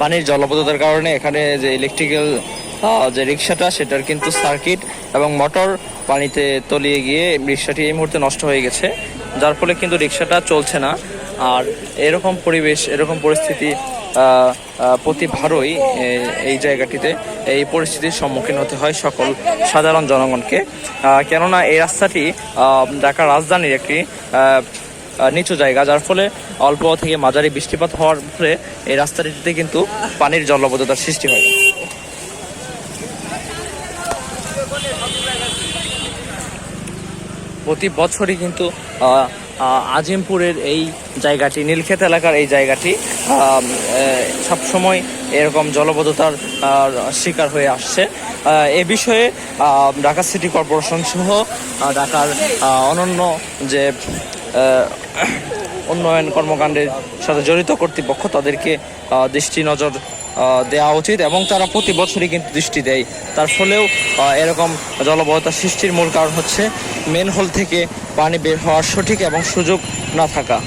পানির জলবদ্ধতার কারণে এখানে যে ইলেকট্রিক্যাল যে রিক্সাটা সেটার কিন্তু সার্কিট এবং মোটর পানিতে তলিয়ে গিয়ে রিক্সাটি এই মুহূর্তে নষ্ট হয়ে গেছে, যার ফলে কিন্তু রিক্সাটা চলছে না। আর এরকম পরিবেশ, এরকম পরিস্থিতি প্রতি ভারই এই জায়গাটিতে এই পরিস্থিতির সম্মুখীন হতে হয় সকল সাধারণ জনগণকে। কেননা এই রাস্তাটি ঢাকার রাজধানীর একটি নিচু জায়গা যার ফলে অল্প থেকে মাঝারি বৃষ্টিপাত হওয়ার ফলে এই রাস্তাটিতে কিন্তু পানির জলবদ্ধতার সৃষ্টি হয়। প্রতি বছরই কিন্তু আজিমপুরের এই জায়গাটি নীলক্ষেত এলাকার এই জায়গাটি আহ, সব সময় এরকম জলবদ্ধতার শিকার হয়ে আসছে। এ বিষয়ে ঢাকা সিটি কর্পোরেশন সহ ঢাকার অনন্য যে উন্নয়ন কর্মকাণ্ডের সাথে জড়িত কর্তৃপক্ষ তাদেরকে দৃষ্টি নজর দেওয়া উচিত এবং তারা প্রতি বছরই কিন্তু দৃষ্টি দেয়। তার ফলেও এরকম জলবহতা সৃষ্টির মূল কারণ হচ্ছে মেন হোল থেকে পানি বের হওয়ার সঠিক এবং সুযোগ না থাকা।